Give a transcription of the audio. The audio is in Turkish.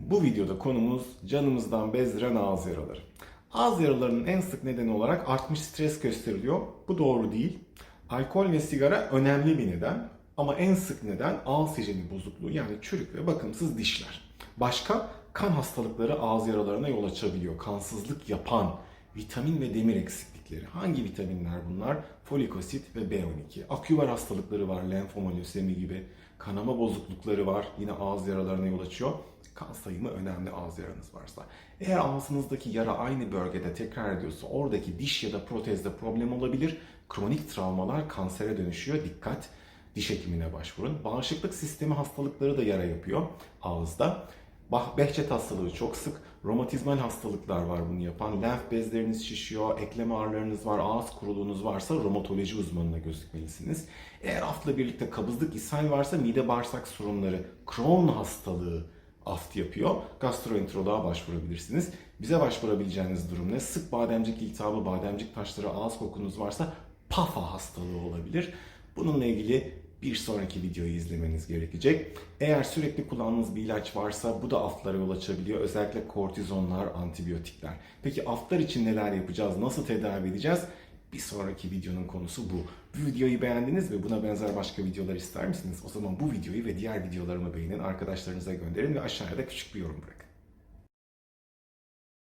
Bu videoda konumuz canımızdan bezdiren ağız yaraları. Ağız yaralarının en sık nedeni olarak artmış stres gösteriliyor. Bu doğru değil. Alkol ve sigara önemli bir neden ama en sık neden ağız hijyeni bozukluğu yani çürük ve bakımsız dişler. Başka kan hastalıkları ağız yaralarına yol açabiliyor. Kansızlık yapan vitamin ve demir eksiklikleri. Hangi vitaminler bunlar? Folik asit ve B12. Aküvar hastalıkları var, lenfoma, lösemi gibi. Kanama bozuklukları var, yine ağız yaralarına yol açıyor. Kan sayımı önemli ağız yaranız varsa. Eğer ağzınızdaki yara aynı bölgede tekrar ediyorsa oradaki diş ya da protezde problem olabilir. Kronik travmalar kansere dönüşüyor. Dikkat! Diş hekimine başvurun. Bağışıklık sistemi hastalıkları da yara yapıyor ağızda. Behçet hastalığı çok sık. Romatizmal hastalıklar var bunu yapan. Lenf bezleriniz şişiyor, eklem ağrılarınız var, ağız kuruluğunuz varsa romatoloji uzmanına gözükmelisiniz. Eğer aftla birlikte kabızlık, ishal varsa mide bağırsak sorunları, Crohn hastalığı aft yapıyor. Gastroenteroloğa başvurabilirsiniz. Bize başvurabileceğiniz durum ne? Sık bademcik iltihabı, bademcik taşları, ağız kokunuz varsa PAFA hastalığı olabilir. Bununla ilgili bir sonraki videoyu izlemeniz gerekecek. Eğer sürekli kullandığınız bir ilaç varsa bu da aftlara yol açabiliyor. Özellikle kortizonlar, antibiyotikler. Peki aftlar için neler yapacağız? Nasıl tedavi edeceğiz? Bir sonraki videonun konusu bu. Bu videoyu beğendiniz ve buna benzer başka videolar ister misiniz? O zaman bu videoyu ve diğer videolarımı beğenin, arkadaşlarınıza gönderin ve aşağıya da küçük bir yorum bırakın.